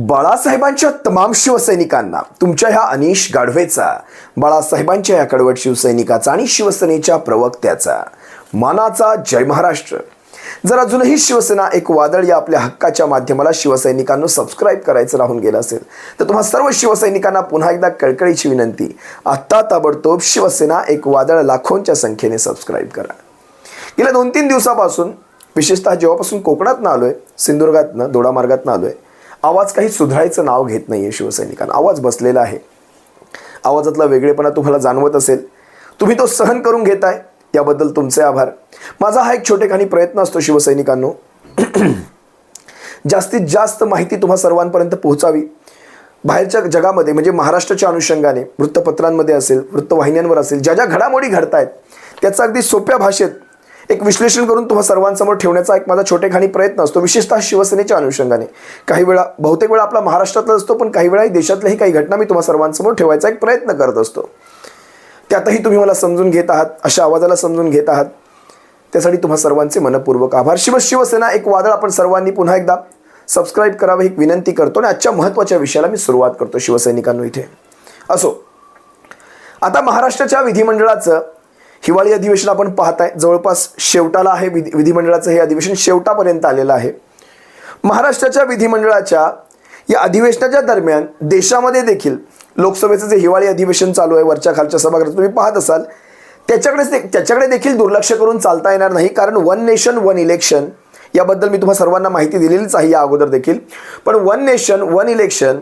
बाळासाहेबांच्या तमाम शिवसैनिकांना तुमच्या ह्या अनिश गाढवेचा बाळासाहेबांच्या या कडवट शिवसैनिकाचा आणि शिवसेनेच्या प्रवक्त्याचा. मानाचा जय महाराष्ट्र. जर अजूनही शिवसेना एक वादळ या आपल्या हक्काच्या माध्यमाला शिवसैनिकांना सबस्क्राईब करायचं राहून गेलं असेल तर तुम्हा सर्व शिवसैनिकांना पुन्हा एकदा कळकळीची विनंती आत्ता ताबडतोब शिवसेना एक वादळ लाखोंच्या संख्येने सबस्क्राईब करा. गेल्या दोन तीन दिवसापासून विशेषतः जेव्हापासून कोकणातनं आलोय सिंधुदुर्गातनं दोडामार्गातनं आलोय आवाज काही सुधारायचं नाव घेत नाही आहे शिवसैनिकांना. आवाज बसलेला आहे. आवाजातला वेगळेपणा तुम्हाला जाणवत असेल. तुम्ही तो सहन करून घेताय. याबद्दल तुमचे आभार. माझा हा एक छोटेखानी प्रयत्न असतो शिवसैनिकांनो. जास्तीत जास्त माहिती तुम्हा सर्वांपर्यंत पोहोचावी. बाहेरच्या जगामध्ये म्हणजे महाराष्ट्राच्या अनुषंगाने वृत्तपत्रांमध्ये असेल वृत्तवाहिन्यांवर असेल ज्या ज्या घडामोडी घडत आहेत त्याचा अगदी सोप्या भाषेत एक विश्लेषण करून तुम्हा सर्वांसमोर ठेवण्याचा एक माझा छोटेखानी प्रयत्न असतो विशेषतः शिवसेनेच्या अनुषंगाने. काही वेळा बहुतेक वेळा आपला महाराष्ट्रातला असतो पण काही वेळा देशातल्याही काही घटना मी तुम्हा सर्वांसमोर ठेवायचा एक प्रयत्न करत असतो. त्यातही तुम्ही मला समजून घेत आहात अशा आवाजाला समजून घेत आहात. त्यासाठी तुम्हा सर्वांचे मनपूर्वक आभार. शिव शिवसेना एक वादळ आपण सर्वांनी पुन्हा एकदा सबस्क्राईब करावं ही एक विनंती करतो आणि आजच्या महत्त्वाच्या विषयाला मी सुरुवात करतो शिवसैनिकांनो इथे. असो आता महाराष्ट्राच्या विधिमंडळाचं हिवाळी अधिवेशन आपण पाहताय. जवळपास शेवटाला आहे विधी विधिमंडळाचं हे अधिवेशन शेवटापर्यंत आलेलं आहे. महाराष्ट्राच्या विधिमंडळाच्या या अधिवेशनाच्या दरम्यान देशामध्ये देखील लोकसभेचं जे हिवाळी अधिवेशन चालू आहे वरच्या खालच्या सभागृहात तुम्ही पाहत असाल त्याच्याकडे त्याच्याकडे देखील दुर्लक्ष करून चालता येणार नाही. कारण वन नेशन वन इलेक्शन याबद्दल मी तुम्हाला सर्वांना माहिती दिलेलीच आहे या अगोदर देखील. पण वन नेशन वन इलेक्शन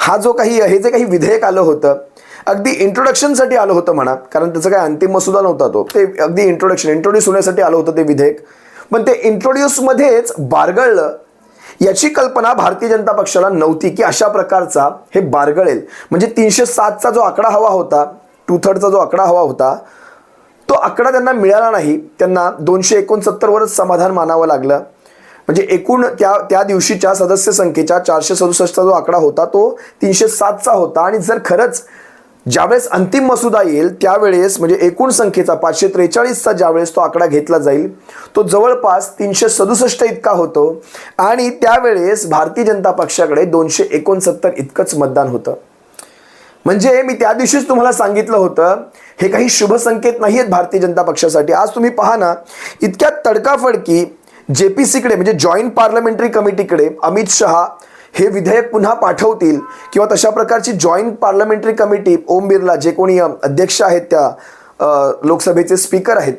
हा जो काही हे जे काही विधेयक आलं होतं अगदी इंट्रोडक्शनसाठी आलं होतं म्हणा कारण त्याचा काय अंतिम मसुदा नव्हता तो. ते अगदी इंट्रोडक्शन इंट्रोड्यूस होण्यासाठी आलं होतं ते विधेयक. पण ते इंट्रोड्यूसमध्येच बारगळलं. याची कल्पना भारतीय जनता पक्षाला नव्हती की अशा प्रकारचा हे बारगळेल. म्हणजे तीनशे सातचा जो आकडा हवा होता टू थर्डचा जो आकडा हवा होता तो आकडा त्यांना मिळाला नाही. त्यांना दोनशे एकोणसत्तरवरच समाधान मानावं लागलं. म्हणजे एकूण त्या त्या दिवशीच्या सदस्य संख्येच्या चारशे सदुसष्टचा जो आकडा होता तो तीनशे सातचा होता. आणि जर खरंच ज्यावेळेस अंतिम मसुदा येईल त्यावेळेस म्हणजे एकूण संख्येचा पाचशे त्रेचाळीसचा ज्यावेळेस तो आकडा घेतला जाईल तो जवळपास तीनशे सदुसष्ट इतका होतो. आणि त्यावेळेस भारतीय जनता पक्षाकडे दोनशे एकोणसत्तर इतकंच मतदान होतं. म्हणजे मी त्या दिवशीच तुम्हाला सांगितलं होतं हे काही शुभ संकेत नाही आहेत भारतीय जनता पक्षासाठी. आज तुम्ही पहा ना इतक्या तडकाफडकी जे पी सीकडे म्हणजे जॉईंट पार्लमेंटरी कमिटीकडे अमित शहा हे विधेयक पुन्हा पाठवतील किंवा तशा प्रकारची joint parliamentary committee Om Birla जे कोणी अध्यक्ष आहेत त्या लोकसभेचे स्पीकर आहेत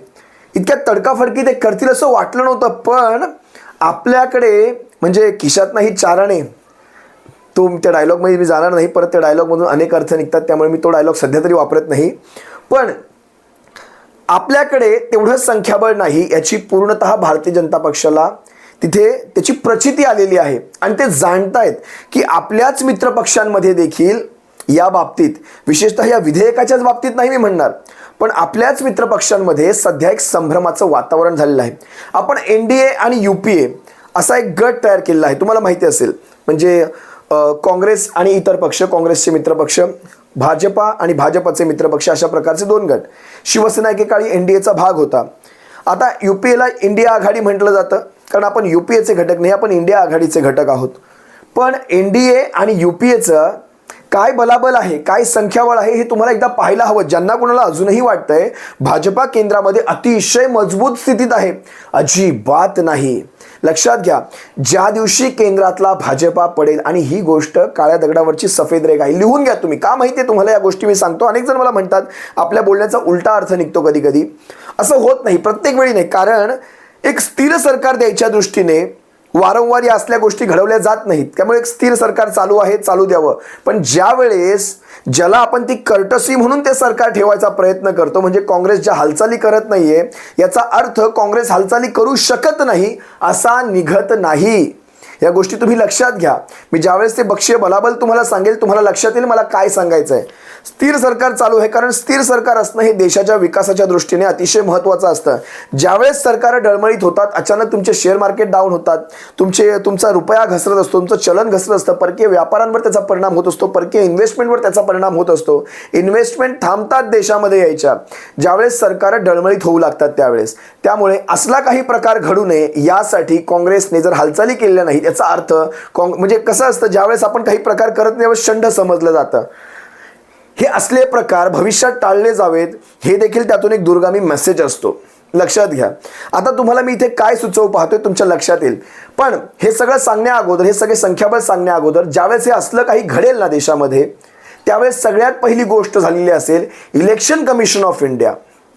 इतक्या तडकाफडकी ते करतील असं वाटलं नव्हतं पण आपल्याकडे म्हणजे खिशात नाही चारणे तो त्या डायलॉगमध्ये मी जाणार नाही परत त्या डायलॉगमधून अनेक अर्थ निघतात त्यामुळे मी तो डायलॉग सध्या तरी वापरत नाही. पण आपल्याकडे तेवढं संख्याबळ नाही याची पूर्णतः भारतीय जनता पक्षाला. तिथे त्याची प्रचिती आलेली आहे. आणि ते जाणतायत की आपल्याच मित्रपक्षांमध्ये देखील या बाबतीत विशेषतः या विधेयकाच्याच बाबतीत नाही मी म्हणणार पण आपल्याच मित्रपक्षांमध्ये सध्या एक संभ्रमाचं वातावरण झालेलं आहे. आपण एन डी ए आणि यू पी ए असा एक गट तयार केलेला आहे. तुम्हाला माहिती असेल म्हणजे काँग्रेस आणि इतर पक्ष काँग्रेसचे मित्रपक्ष भाजपा आणि भाजपचे मित्रपक्ष अशा प्रकारचे दोन गट. शिवसेना एकेकाळी एन डी एचा भाग होता. आता यू पी एला इंडिया आघाडी म्हटलं जातं. कारण आपण यू पी एचे घटक नाही आपण इंडिया आघाडीचे घटक आहोत. पण एन डी ए आणि यू पी एचं काय बलाबल आहे काय संख्याबळ आहे हे तुम्हाला एकदा पाहायला हवं. ज्यांना कोणाला अजूनही वाटतंय भाजपा केंद्रामध्ये अतिशय मजबूत स्थितीत आहे. अजिबात नाही. लक्षात घ्या ज्या दिवशी केंद्रातला भाजपा पडेल आणि ही गोष्ट काळ्या दगडावरची सफेद रेग आहे. लिहून घ्या तुम्ही. का माहिती आहे तुम्हाला या गोष्टी मी सांगतो? अनेक जण मला म्हणतात आपल्या बोलण्याचा उलटा अर्थ निघतो कधी कधी असं होत नाही प्रत्येक वेळी नाही. कारण एक स्थिर सरकार द्यायच्या दृष्टीने वारंवार या असल्या गोष्टी घडवल्या जात नाहीत. त्यामुळे एक स्थिर सरकार चालू आहे चालू द्यावं. पण ज्या वेळेस ज्याला आपण ती कर्टसी म्हणून ते सरकार ठेवायचा प्रयत्न करतो म्हणजे काँग्रेस ज्या हालचाली करत नाहीये याचा अर्थ काँग्रेस हालचाली करू शकत नाही असा निघत नाही. या गोष्टी तुम्ही लक्षात घ्या. मी ज्यावेळेस ते बक्षीय बलाबल तुम्हाला सांगेल तुम्हाला लक्षात येईल मला काय सांगायचं आहे स्थिर सरकार चालू आहे कारण स्थिर सरकार असणं हे देशाच्या विकासाच्या दृष्टीने अतिशय महत्त्वाचं असतं. ज्यावेळेस सरकार डळमळीत होतात अचानक तुमचे शेअर मार्केट डाऊन होतात. तुमचे तुमचा रुपया घसरत असतो तुमचं चलन घसरत असतं. परकीय व्यापारांवर त्याचा परिणाम होत असतो परकीय इन्व्हेस्टमेंटवर त्याचा परिणाम होत असतो. इन्व्हेस्टमेंट थांबतात देशामध्ये यायच्या. ज्यावेळेस सरकार डळमळीत होऊ लागतात त्यावेळेस. त्यामुळे असला काही प्रकार घडू नये यासाठी काँग्रेसने जर हालचाली केलेल्या नाहीत याचा अर्थ काँग म्हणजे कसं असतं ज्यावेळेस आपण काही प्रकार करत नाही त्यावेळेस शंड समजलं जातं. हे असले प्रकार भविष्यात टाळले जावेत हे देखील त्यातून एक दुर्गामी मेसेज असतो. लक्षात घ्या. आता तुम्हाला मी इथे काय सुचवू पाहतोय तुमच्या लक्षात येईल. पण हे सगळं सांगण्या अगोदर हे सगळे संख्याबळ सांगण्या अगोदर ज्यावेळेस हे असलं काही घडेल ना देशामध्ये त्यावेळेस सगळ्यात पहिली गोष्ट झालेली असेल election commission of India.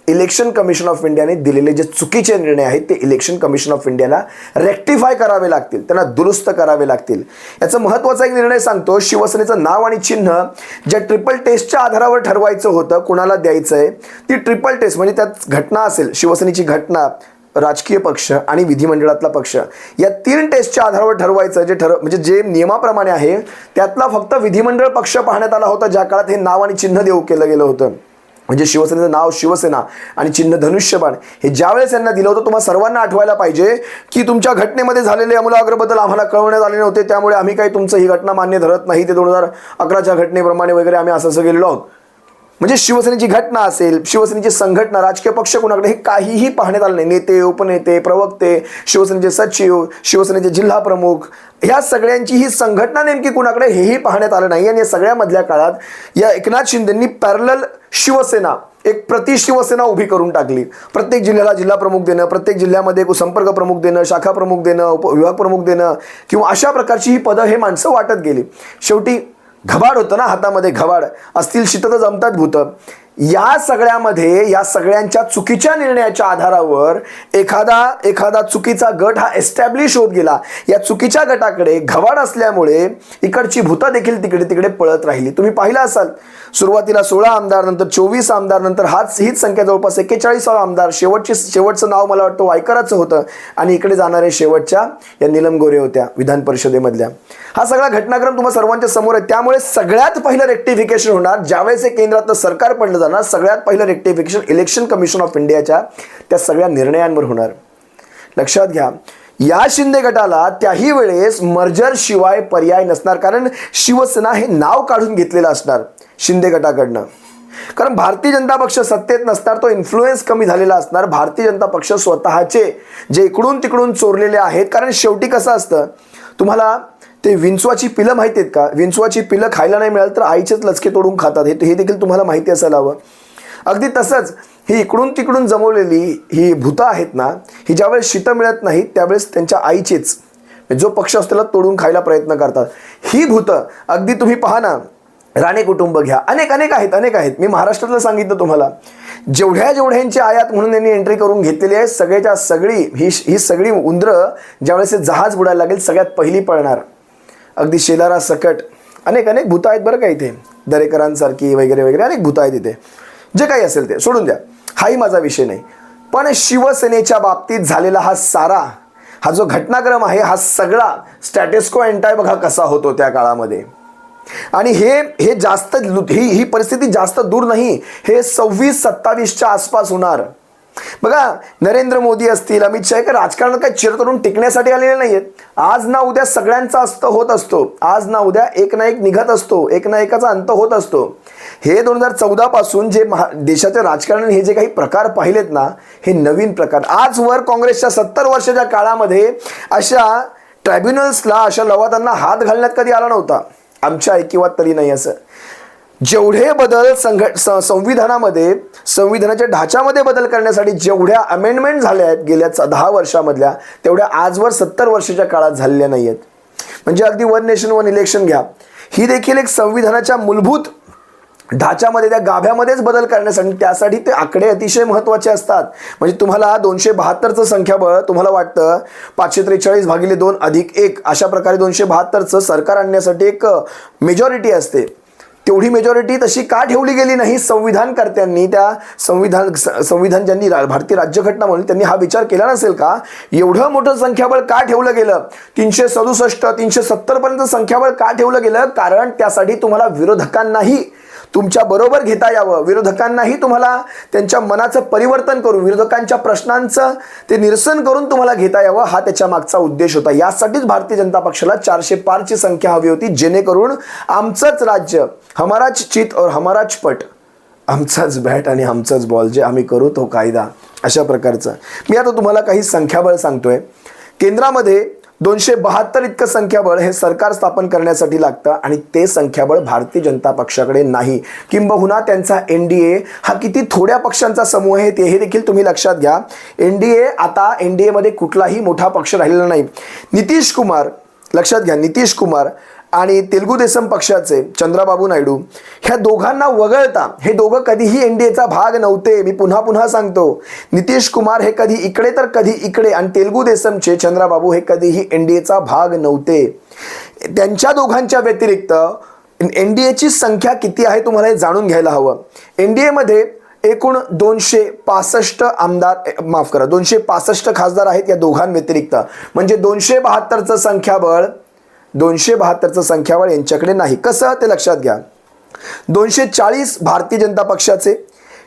Election commission of इंडियाने दिलेले जे चुकीचे निर्णय आहेत ते इलेक्शन कमिशन ऑफ इंडियाला रेक्टिफाय करावे लागतील. त्यांना दुरुस्त करावे लागतील. याचा महत्त्वाचा एक निर्णय सांगतो शिवसेनेचं नाव आणि चिन्ह ज्या ट्रिपल टेस्टच्या आधारावर ठरवायचं होतं कुणाला द्यायचं आहे ती ट्रिपल टेस्ट म्हणजे त्यात घटना असेल शिवसेनेची घटना राजकीय पक्ष आणि विधिमंडळातला पक्ष. या तीन टेस्टच्या आधारावर ठरवायचं जे ठरव म्हणजे जे नियमाप्रमाणे आहे त्यातला फक्त विधिमंडळ पक्ष पाहण्यात आला होता ज्या काळात हे नाव आणि चिन्ह देऊ केलं गेलं होतं. म्हणजे शिवसेनेचं नाव शिवसेना आणि चिन्ह धनुष्यबाण हे ज्यावेळेस यांना दिलं होतं तुम्हाला सर्वांना आठवायला पाहिजे की तुमच्या घटनेमध्ये झालेले अमूलाग्र बदल आम्हाला कळवण्यात आले नव्हते. त्यामुळे आम्ही काही तुमचं ही घटना मान्य धरत नाही. ते दोन हजार अकराच्या घटनेप्रमाणे वगैरे आम्ही असं असं गेलेलो आहोत. म्हणजे शिवसेनेची घटना असेल शिवसेनेची संघटना राजकीय पक्ष कुणाकडे हे काहीही पाहण्यात आलं नाही. नेते उपनेते प्रवक्ते शिवसेनेचे सचिव शिवसेनेचे जिल्हा प्रमुख ह्या सगळ्यांची ही संघटना नेमकी कुणाकडे हेही पाहण्यात आलं नाही. आणि या सगळ्यामधल्या काळात या एकनाथ शिंदेंनी पॅरल शिवसेना एक प्रति शिवसेना उभी करून टाकली. प्रत्येक जिल्ह्याला जिल्हा प्रमुख देणं प्रत्येक जिल्ह्यामध्ये संपर्क प्रमुख देणं शाखा प्रमुख देणं उप विभाग प्रमुख देणं किंवा अशा प्रकारची ही पदं हे माणसं वाटत गेली. शेवटी घबाड होतं ना हातामध्ये घबाड. असतील शीत जमतात भूत. या सगळ्यामध्ये या सगळ्यांच्या चुकीच्या निर्णयाच्या आधारावर एखादा एखादा चुकीचा गट हा एस्टॅब्लिश होत गेला. या चुकीच्या गटाकडे घवाड असल्यामुळे इकडची भूतं देखील तिकडे तिकडे पळत राहिली. तुम्ही पाहिलं असाल सुरुवातीला सोळा आमदार नंतर चोवीस आमदार नंतर हाच हीच संख्या जवळपास एक्केचाळीसावा आमदार. शेवटची शेवटचं नाव मला वाटतं वायकराचं होतं आणि इकडे जाणारे शेवटच्या या निलम गोरे होत्या विधान परिषदेमधल्या. हा सगळा घटनाक्रम तुम्हाला सर्वांच्या समोर आहे. त्यामुळे सगळ्यात पहिलं रेक्टिफिकेशन होणार. ज्यावेळेस हे केंद्रातलं सरकार पडलं जाणार. सगळ्यात पहिलं रेक्टिफिकेशन इलेक्शन कमिशन ऑफ इंडियाच्या त्या सगळ्या निर्णयांवर होणार. लक्षात घ्या या शिंदे गटाला त्याही वेळेस मर्जर शिवाय पर्याय नसणार. कारण शिवसेना हे नाव काढून घेतलेलं असणार शिंदे गटाकडनं. कारण भारतीय जनता पक्ष सत्तेत नसणार तो इन्फ्लुएन्स कमी झालेला असणार. भारतीय जनता पक्ष स्वतःचे जे इकडून तिकडून चोरलेले आहेत. कारण शेवटी कसं असतं तुम्हाला ते विंचवाची पिलं माहिती आहेत का? विंचवाची पिलं खायला नाही मिळालं तर आईचेच लचके तोडून खातात. हे हे देखील तुम्हाला माहिती असायला हवं. अगदी तसंच ही इकडून तिकडून जमवलेली ही भूतं आहेत ना ही ज्यावेळेस शीतं मिळत नाहीत त्यावेळेस त्यांच्या आईचेच म्हणजे जो पक्ष असतो त्याला तोडून खायला प्रयत्न करतात. ही भूतं अगदी तुम्ही पहा ना राणे कुटुंब घ्या. अनेक अनेक आहेत अनेक आहेत. मी महाराष्ट्रातलं सांगितलं तुम्हाला. जेवढ्या जेवढ्यांची आयात म्हणून यांनी एंट्री करून घेतलेली आहे सगळ्याच्या सगळी ही ही सगळी उंदरं ज्यावेळेस जहाज बुडायला लागेल सगळ्यात पहिली पळणार. अगदी शेलारा सकट. अनेक अनेक भूतं आहेत बरं का इथे. दरेकरांसारखी वगैरे वगैरे अनेक भूतं आहेत इथे. जे काही असेल ते. सोडून द्या. हाही माझा विषय नाही. पण शिवसेनेच्या बाबतीत झालेला हा सारा हा जो घटनाक्रम आहे हा सगळा स्टॅटिस्को अँटाय बघा कसा होतो त्या काळामध्ये. आणि हे हे जास्त ही ही परिस्थिती जास्त दूर नाही. हे सव्वीस सत्तावीसच्या आसपास होणार. बघा नरेंद्र मोदी असतील अमित शहा का राजकारण राजकारणात काही चिरतरून टिकण्यासाठी आलेले आहेत आज ना उद्या सगळ्यांचा अस्त होत असतो. आज ना उद्या एक ना एक निघत असतो. एक ना एकाचा अंत होत असतो. हे दोन हजार चौदा पासून जे महा देशाचे राजकारण हे जे काही प्रकार पाहिलेत ना हे नवीन प्रकार. आजवर काँग्रेसच्या सत्तर वर्षाच्या काळामध्ये अशा ट्रायब्युनल्सला अशा लवादांना हात घालण्यात कधी आला नव्हता. आमच्या ऐकिवात तरी नाही असं. जेवढे बदल संघ संविधानामध्ये संविधानाच्या ढाच्यामध्ये बदल करण्यासाठी जेवढ्या अमेंडमेंट झाल्या आहेत गेल्या दहा वर्षामधल्या तेवढ्या आजवर सत्तर वर्षाच्या काळात झालेल्या नाही आहेत म्हणजे अगदी वन नेशन वन इलेक्शन घ्या. ही देखील एक संविधानाच्या मूलभूत ढाच्यामध्ये त्या गाभ्यामध्येच बदल करण्यासाठी त्यासाठी ते आकडे अतिशय महत्त्वाचे असतात. म्हणजे तुम्हाला दोनशे बहात्तरचं संख्याबळ तुम्हाला वाटतं पाचशे त्रेचाळीस भागिले दोन अधिक एक अशा प्रकारे दोनशे बहात्तरचं सरकार आणण्यासाठी एक मेजॉरिटी असते. तेवढी मेजॉरिटी तशी का ठेवली गेली नाही? संविधानकर्त्यांनी त्या संविधान संविधान ज्यांनी रा- भारतीय राज्यघटना म्हणून त्यांनी हा विचार केला नसेल का? एवढं मोठं संख्याबळ का ठेवलं गेलं? तीनशे सदुसष्ट तीनशे सत्तरपर्यंत संख्याबळ का ठेवलं गेलं? कारण त्यासाठी तुम्हाला विरोधकांनाही तुमच्या बरोबर घेता यावं. विरोधकांनाही तुम्हाला त्यांच्या मनाचं परिवर्तन करून विरोधकांच्या प्रश्नांचं ते निरसन करून तुम्हाला घेता यावं हा त्याच्या मागचा उद्देश होता. यासाठीच भारतीय जनता पक्षाला चारशे पारची संख्या हवी होती जेणेकरून आमचंच राज्य हमाराच चित और हमाराच पट आमचाच बॅट आणि आमचाच बॉल जे आम्ही करू तो कायदा अशा प्रकारचं. मी आता तुम्हाला काही संख्याबळ सांगतोय. केंद्रामध्ये दोनशे बहात्तर इतकं संख्याबळ हे सरकार स्थापन करण्यासाठी लागतं आणि ते संख्याबळ भारतीय जनता पक्षाकडे नाही. किंबहुना त्यांचा एन डी ए हा किती थोड्या पक्षांचा समूह आहे तेही हे देखील तुम्ही लक्षात घ्या. एन डी ए आता एन डी एमध्ये कुठलाही मोठा पक्ष राहिलेला नाही. नितीश कुमार लक्षात घ्या नितीश कुमार आणि तेलुगू देसम पक्षाचे चंद्राबाबू नायडू ह्या दोघांना वगळता हे दोघं कधीही एन डी एचा भाग नव्हते. मी पुन्हा पुन्हा सांगतो नितीश कुमार हे कधी इकडे तर कधी इकडे आणि तेलुगू देसमचे चंद्राबाबू हे कधीही एन डी एचा भाग नव्हते. त्यांच्या दोघांच्या व्यतिरिक्त एन डी एची संख्या किती आहे तुम्हाला हे जाणून घ्यायला हवं. एन डी एमध्ये एकूण दोनशे पासष्ट आमदार माफ करा दोनशे पासष्ट खासदार आहेत या दोघांव्यतिरिक्त. म्हणजे दोनशे बहात्तरचं संख्याबळ दोनशे बहात्तरचं संख्याबळ यांच्याकडे नाही. कसं? ते लक्षात घ्या. दोनशे चाळीस भारतीय जनता पक्षाचे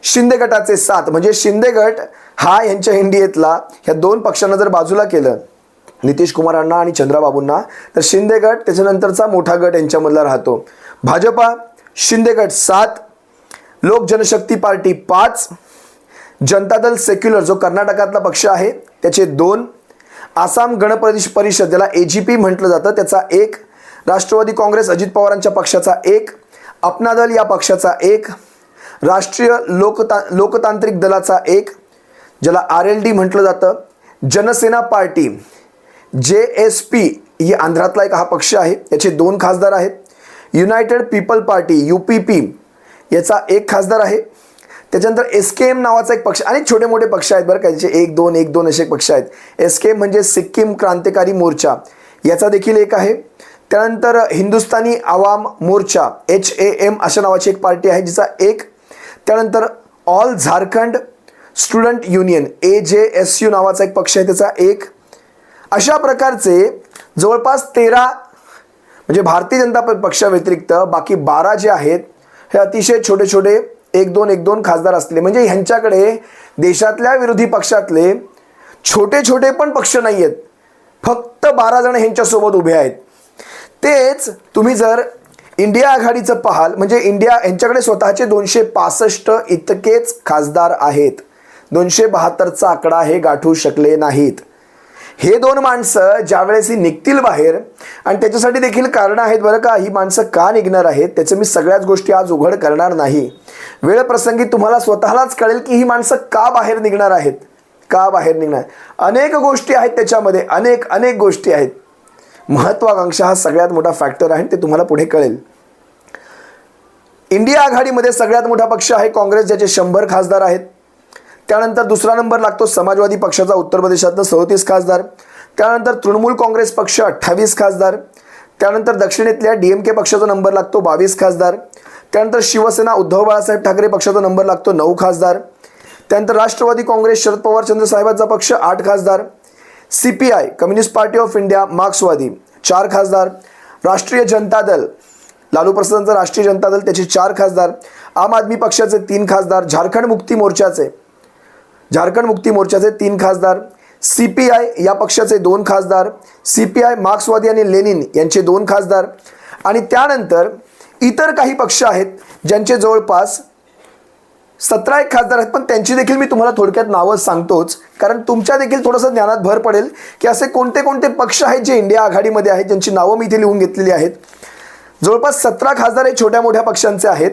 शिंदे गटाचे सात. म्हणजे शिंदे गट हा यांच्या इंडियेतला ह्या दोन पक्षांना जर बाजूला केलं नितीश कुमारांना आणि चंद्राबाबूंना तर शिंदे गट त्याच्यानंतरचा मोठा गट यांच्यामधला राहतो. भाजपा शिंदे गट सात लोक जनशक्ती पार्टी पाच जनता दल सेक्युलर जो कर्नाटकातला पक्ष आहे त्याचे दोन आसाम गणप्रदेश परिषद ज्याला ए जी पी म्हटलं जातं त्याचा एक राष्ट्रवादी काँग्रेस अजित पवारांच्या पक्षाचा एक अपना दल या पक्षाचा एक राष्ट्रीय लोकता लोकतांत्रिक दलाचा एक ज्याला आर एल डी म्हटलं जातं Janasena party J S P ही आंध्रातला एक हा पक्ष आहे याचे दोन खासदार आहेत united people party U P P याचा एक खासदार आहे त्याच्यानंतर एस के एम नावाचा एक पक्ष अनेक छोटे मोठे पक्ष आहेत बरं का त्याचे एक दोन एक दोन असे पक्ष आहेत. एस के एम म्हणजे सिक्कीम क्रांतिकारी मोर्चा. याचा देखील एक आहे. त्यानंतर Hindustani Awam Morcha H A M अशा नावाची एक पार्टी आहे जिचा एक. त्यानंतर all Jharkhand student union A J S U नावाचा एक पक्ष आहे त्याचा एक. अशा प्रकारचे जवळपास तेरा म्हणजे भारतीय जनता प- पक्षाव्यतिरिक्त बाकी बारा जे आहेत हे अतिशय छोटे छोटे एक दोन एक दोन खासदार असले म्हणजे ह्यांच्याकडे देशातल्या विरोधी पक्षातले छोटे छोटे पण पक्ष नाही आहेत फक्त बारा जण ह्यांच्यासोबत उभे आहेत. तेच तुम्ही जर इंडिया आघाडीचं पाहाल म्हणजे इंडिया यांच्याकडे स्वतःचे दोनशे पासष्ट इतकेच खासदार आहेत. दोनशे बहात्तरचा आकडा हे गाठू शकले नाहीत. हे दोन माणसं ज्यावेळेस ही निघतील बाहेर आणि त्याच्यासाठी देखील कारणं आहेत बरं का ही माणसं का निघणार आहेत त्याचं मी सगळ्याच गोष्टी आज उघड करणार नाही. वेळप्रसंगी तुम्हाला स्वतःलाच कळेल की ही माणसं का बाहेर निघणार आहेत. का बाहेर निघणार? अनेक गोष्टी आहेत त्याच्यामध्ये. अनेक अनेक गोष्टी आहेत. महत्वाकांक्षा हा सगळ्यात मोठा फॅक्टर आहे ते तुम्हाला पुढे कळेल. इंडिया आघाडीमध्ये सगळ्यात मोठा पक्ष आहे काँग्रेस ज्याचे शंभर खासदार आहेत. त्यानंतर दुसरा नंबर लागतो समाजवादी पक्षाचा उत्तर प्रदेशातनं सदतीस खासदार. त्यानंतर तृणमूल काँग्रेस पक्ष अठ्ठावीस खासदार. त्यानंतर दक्षिणेतल्या डी एम के पक्षाचा नंबर लागतो बावीस खासदार. त्यानंतर शिवसेना उद्धव बाळासाहेब ठाकरे पक्षाचा नंबर लागतो नऊ खासदार. त्यानंतर राष्ट्रवादी काँग्रेस शरद पवार चंद्रसाहेबांचा पक्ष आठ खासदार. C P I communist party of India मार्क्सवादी चार खासदार. राष्ट्रीय जनता दल लालू प्रसादांचा राष्ट्रीय जनता दल त्याचे चार खासदार. आम आदमी पक्षाचे तीन खासदार. झारखंड मुक्ती मोर्चाचे झारखंड मुक्ती मोर्चाचे तीन खासदार. सी पी आय या पक्षाचे दोन खासदार सी पी आय मार्क्सवादी आणि लेनिन यांचे दोन खासदार आणि त्यानंतर इतर काही पक्ष आहेत ज्यांचे जवळपास सतरा एक खासदार आहेत. पण त्यांची देखील मी तुम्हाला थोडक्यात नावं सांगतोच कारण तुमच्या देखील थोडंसं ज्ञानात भर पडेल की असे कोणते कोणते पक्ष आहेत जे इंडिया आघाडीमध्ये आहेत ज्यांची नावं मी इथे लिहून घेतलेली आहेत. जवळपास सतरा खासदार हे छोट्या मोठ्या पक्षांचे आहेत.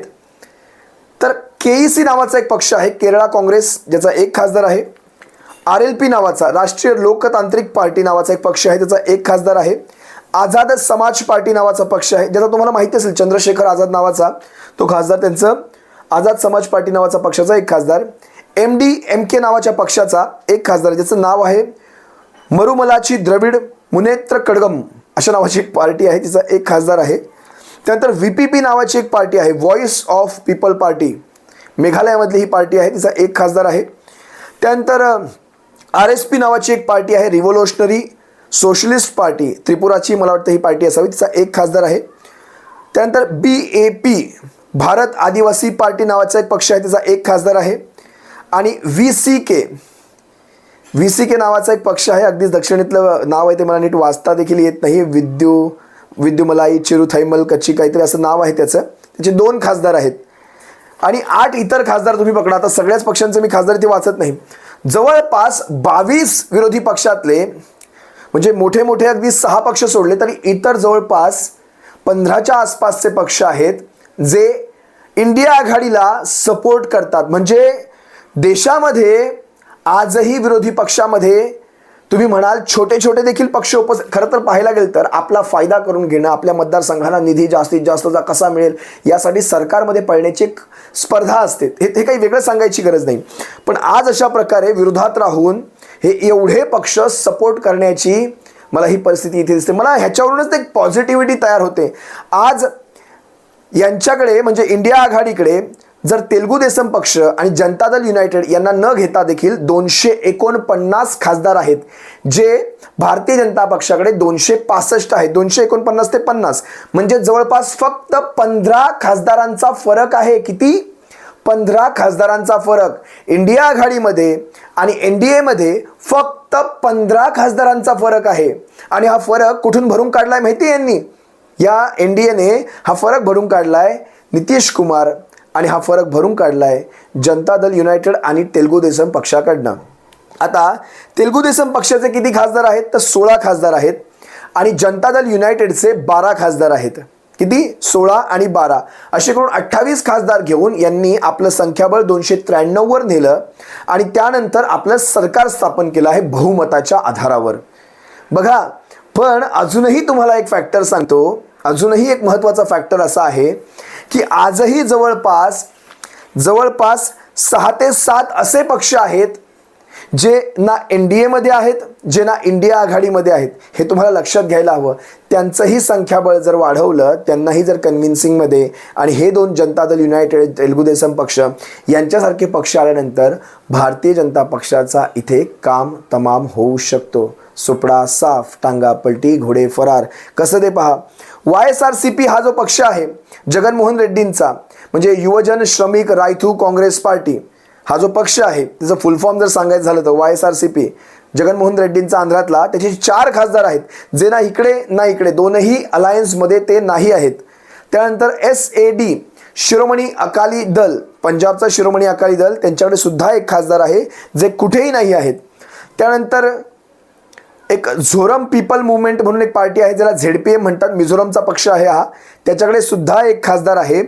तर के ई सी नावाचा एक पक्ष आहे केरळा काँग्रेस ज्याचा एक खासदार आहे. आर एल पी नावाचा राष्ट्रीय लोकतांत्रिक पार्टी नावाचा एक पक्ष आहे त्याचा एक खासदार आहे. आझाद समाज पार्टी नावाचा पक्ष आहे ज्याचा तुम्हाला माहिती असेल चंद्रशेखर आझाद नावाचा. तो खासदार त्यांचं आझाद समाज पार्टी नावाचा पक्षाचा एक खासदार. एम डी एम के नावाच्या पक्षाचा एक खासदार ज्याचं नाव आहे मरुमलाची द्रविड मुनेत्र कडगम अशा नावाची एक पार्टी आहे तिचा एक खासदार आहे. त्यानंतर व्ही पी पी नावाची एक पार्टी आहे व्हॉइस ऑफ पीपल पार्टी. मेघालयामधली ही पार्टी आहे तिचा एक खासदार आहे. त्यानंतर आर एस पी नावाची एक पार्टी आहे रिव्होल्युशनरी सोशलिस्ट पार्टी. त्रिपुराची मला वाटतं ही पार्टी असावी तिचा एक खासदार आहे. त्यानंतर बी ए पी भारत आदिवासी पार्टी नावाचा एक पक्ष आहे त्याचा एक खासदार आहे. आणि V C K V C K नावाचा एक पक्ष आहे अगदीच दक्षिणेतलं नाव आहे ते मला नीट वाचता देखील येत नाही. विद्यू विद्युमलाई चिरुथैमल कच्ची काहीतरी असं नाव आहे त्याचं. त्याचे दोन खासदार आहेत. आणि आठ इतर खासदार तुम्ही पकडा आता सगळ्याच पक्षांचं मी खासदार ते वाचत नाही. जवळपास बावीस विरोधी पक्षातले म्हणजे मोठे मोठे अगदी सहा पक्ष सोडले तरी इतर जवळपास पंधराच्या आसपासचे पक्ष आहेत जे इंडिया आघाडीला सपोर्ट करतात. म्हणजे देशामध्ये आजही विरोधी पक्षामध्ये तुम्ही म्हणाल छोटे छोटे देखील पक्ष उपस खरं तर पाहायला गेलं तर आपला फायदा करून घेणं आपल्या मतदारसंघाला निधी जास्तीत जास्तचा कसा मिळेल यासाठी सरकारमध्ये पळण्याची एक स्पर्धा असते. हे हे काही वेगळं सांगायची गरज नाही. पण आज अशा प्रकारे विरोधात राहून हे एवढे पक्ष सपोर्ट करण्याची मला ही परिस्थिती इथे दिसते. मला ह्याच्यावरूनच एक पॉझिटिव्हिटी तयार होते. आज यांच्याकडे म्हणजे इंडिया आघाडीकडे जर तेलगू देसम पक्ष आणि जनता दल युनायटेड यांना न घेता देखील दोनशे एकोणपन्नास खासदार आहेत जे भारतीय जनता पक्षाकडे दोनशे पासष्ट आहेत. दोनशे एकोणपन्नास ते पन्नास. म्हणजे जवळपास फक्त पंधरा खासदारांचा फरक आहे किती? पंधरा खासदारांचा फरक. इंडिया आघाडीमध्ये आणि एन डी एमध्ये फक्त पंधरा खासदारांचा फरक आहे. आणि हा फरक कुठून भरून काढलाय माहिती आहे यांनी? या एन डी एने हा फरक भरून काढलाय नितीश कुमार आणि हा फरक भरून काढला आहे जनता दल युनायटेड आणि तेलुगू देसम पक्षाकडनं. आता तेलुगू देसम पक्षाचे किती खासदार आहेत? तर सोळा खासदार आहेत. आणि जनता दल युनायटेडचे बारा खासदार आहेत. किती? सोळा आणि बारा. असे करून अठ्ठावीस खासदार घेऊन यांनी आपलं संख्याबळ दोनशे त्र्याण्णववर नेलं आणि त्यानंतर आपलं सरकार स्थापन केलं आहे बहुमताच्या आधारावर. बघा पण अजूनही तुम्हाला एक फॅक्टर सांगतो. अजूनही एक महत्त्वाचा फॅक्टर असा आहे की आजही जवळपास जवळपास सहा ते सात असे पक्ष आहेत जे ना एन डी एमध्ये आहेत जे ना इंडिया आघाडीमध्ये आहेत. हे तुम्हाला लक्षात घ्यायला हवं. त्यांचंही संख्याबळ जर वाढवलं त्यांनाही जर कन्व्हिन्सिंगमध्ये आणि हे दोन जनता दल युनायटेड तेलुगू देसम पक्ष यांच्यासारखे पक्ष आल्यानंतर भारतीय जनता पक्षाचा इथे काम तमाम होऊ शकतो. सुपडा साफ टांगा पलटी घोडे फरार. कसं ते पहा? Y S R C P हा जो पक्ष आहे जगनमोहन रेड्डींचा म्हणजे युवजन श्रमिक रायथू काँग्रेस पार्टी हा जो पक्ष आहे त्याचं फुल फॉर्म जर सांगायचं झालं तर Y S R C P Jaganmohan रेड्डींचा आंध्रातला त्याचे चार खासदार आहेत जे ना इकडे ना इकडे दोनही अलायन्समध्ये ते नाही आहेत. त्यानंतर S A D Shiromani Akali Dal पंजाबचा शिरोमणी अकाली दल त्यांच्याकडे सुद्धा एक खासदार आहे जे कुठेही नाही आहेत. त्यानंतर एक झोरम पीपल मुवमेंट म्हणून एक पार्टी आहे ज्याला झेड पी एम म्हणतात. मिझोरमचा पक्ष आहे हा. त्याच्याकडे सुद्धा एक खासदार आहे.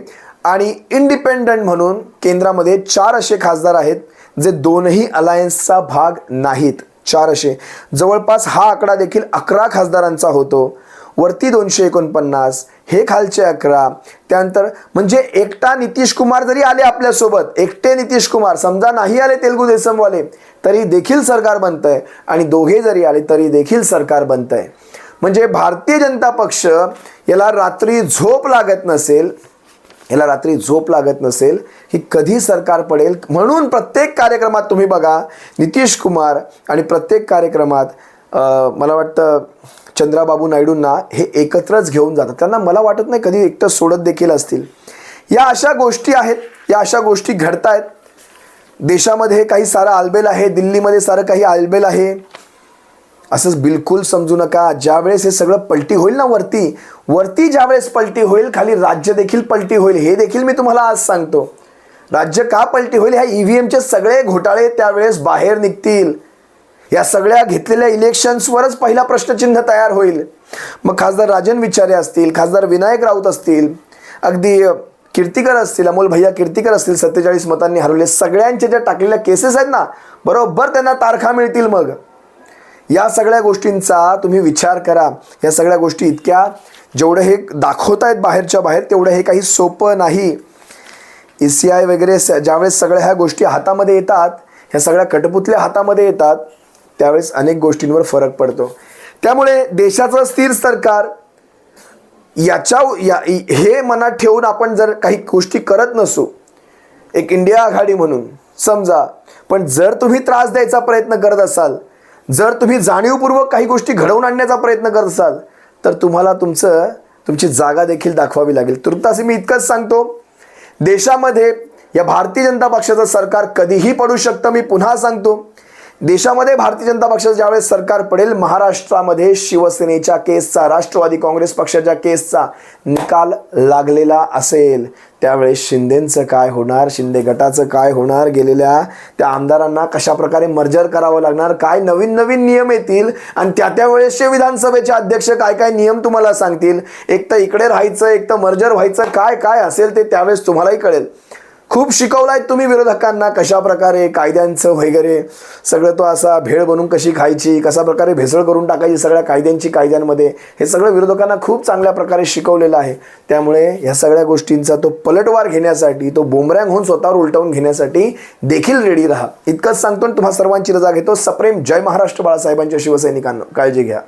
आणि इंडिपेंडंट म्हणून केंद्रामध्ये चार असे खासदार आहेत जे दोनही अलायन्सचा भाग नाहीत. चार असे. जवळपास हा आकडा देखील अकरा खासदारांचा होतो. वरती दोनशे एकोणपन्नास हे खालचे अकरा. त्यानंतर म्हणजे एकटा नितीश कुमार जरी आले आपल्यासोबत एकटे नितीश कुमार समजा नाही आले तेलगू देसमवाले तरी देखील सरकार बनतंय आणि दोघे जरी आले तरी देखील सरकार बनतंय. म्हणजे भारतीय जनता पक्ष याला रात्री झोप लागत नसेल याला रात्री झोप लागत नसेल की कधी सरकार पडेल? म्हणून प्रत्येक कार्यक्रमात तुम्ही बघा नितीश कुमार आणि प्रत्येक कार्यक्रमात मला वाटतं चंद्राबाबू नायडूंना हे एकत्रच घेऊन जातात. त्यांना मला वाटत नाही कधी एकटं सोडत देखील असतील. या अशा गोष्टी आहेत या अशा गोष्टी घडतायत. देशामध्ये काही सारं आलबेल आहे दिल्लीमध्ये सारं काही आलबेल आहे. असंच बिलकुल समजू नका. ज्यावेळेस हे सगळं पलटी होईल ना वरती वरती ज्यावेळेस पलटी होईल खाली राज्य देखील पलटी होईल हे देखील मी तुम्हाला आज सांगतो. राज्य का पलटी होईल? ह्या ई व्ही एमचे सगळे घोटाळे त्यावेळेस बाहेर निघतील. या सगळ्या घेतलेल्या इलेक्शन्सवरच पहिला प्रश्नचिन्ह तयार होईल. मग खासदार राजन विचारे असतील खासदार विनायक राऊत असतील अगदी कीर्तिकर असतील अमोल भैया कीर्तिकर असतील सत्तेचाळीस मतांनी हरवले सगळ्यांच्या ज्या टाकलेल्या केसेस आहेत ना बरोबर त्यांना तारखा मिळतील मग. या सगळ्या गोष्टींचा तुम्ही विचार करा. या सगळ्या गोष्टी इतक्या जेवढं हे दाखवत आहेत बाहेरच्या बाहेर तेवढं हे काही सोपं नाही. ई सी आय वगैरे स- ज्यावेळेस सगळ्या ह्या गोष्टी हातामध्ये येतात ह्या सगळ्या कटपुतल्या हातामध्ये येतात त्यावेळेस अनेक गोष्टींवर फरक पडतो. त्यामुळे देशाचं स्थिर सरकार याच्या या हे मनात ठेवून आपण जर काही गोष्टी करत नसू एक इंडिया आघाडी म्हणून समजा पण जर तुम्ही त्रास द्यायचा प्रयत्न करत असाल जर तुम्ही जाणीवपूर्वक काही गोष्टी घडवून आणण्याचा प्रयत्न करत असाल तर तुम्हाला तुमचं तुमची जागा देखील दाखवावी लागेल. तुर्तास मी इतकंच सांगतो देशामध्ये या भारतीय जनता पक्षाचं सरकार कधीही पडू शकतं मी पुन्हा सांगतो. देशामध्ये भारतीय जनता पक्षाचं ज्यावेळेस सरकार पडेल महाराष्ट्रामध्ये शिवसेनेच्या केसचा राष्ट्रवादी काँग्रेस पक्षाच्या केसचा निकाल लागलेला असेल. त्यावेळेस शिंदेंचं काय होणार? शिंदे गटाचं काय होणार? गेलेल्या त्या आमदारांना कशा प्रकारे मर्जर करावं लागणार? काय नवीन नवीन नियम येतील? आणि त्या त्या वेळेसचे विधानसभेचे अध्यक्ष काय काय नियम तुम्हाला सांगतील? एक तर इकडे राहायचं एक तर मर्जर व्हायचं काय काय असेल ते त्यावेळेस तुम्हालाही कळेल. खूप शिकवलाय तुम्ही विरोधकांना कशा प्रकारे कायद्यांचं वगैरे सगळं तो असा भेळ बनवून कशी खायची कशा प्रकारे भेसळ करून टाकायची सगळ्या कायद्यांची कायद्यांमध्ये हे सगळं विरोधकांना खूप चांगल्या प्रकारे शिकवलेलं आहे. त्यामुळे ह्या सगळ्या गोष्टींचा तो पलटवार घेण्यासाठी तो बोमरँग होऊन स्वतःवर उलटवून घेण्यासाठी देखील रेडी राहा. इतकंच सांगतो आणि तुम्हा सर्वांची रजा घेतो. सप्रेम जय महाराष्ट्र बाळासाहेबांच्या शिवसैनिकांना. काळजी घ्या.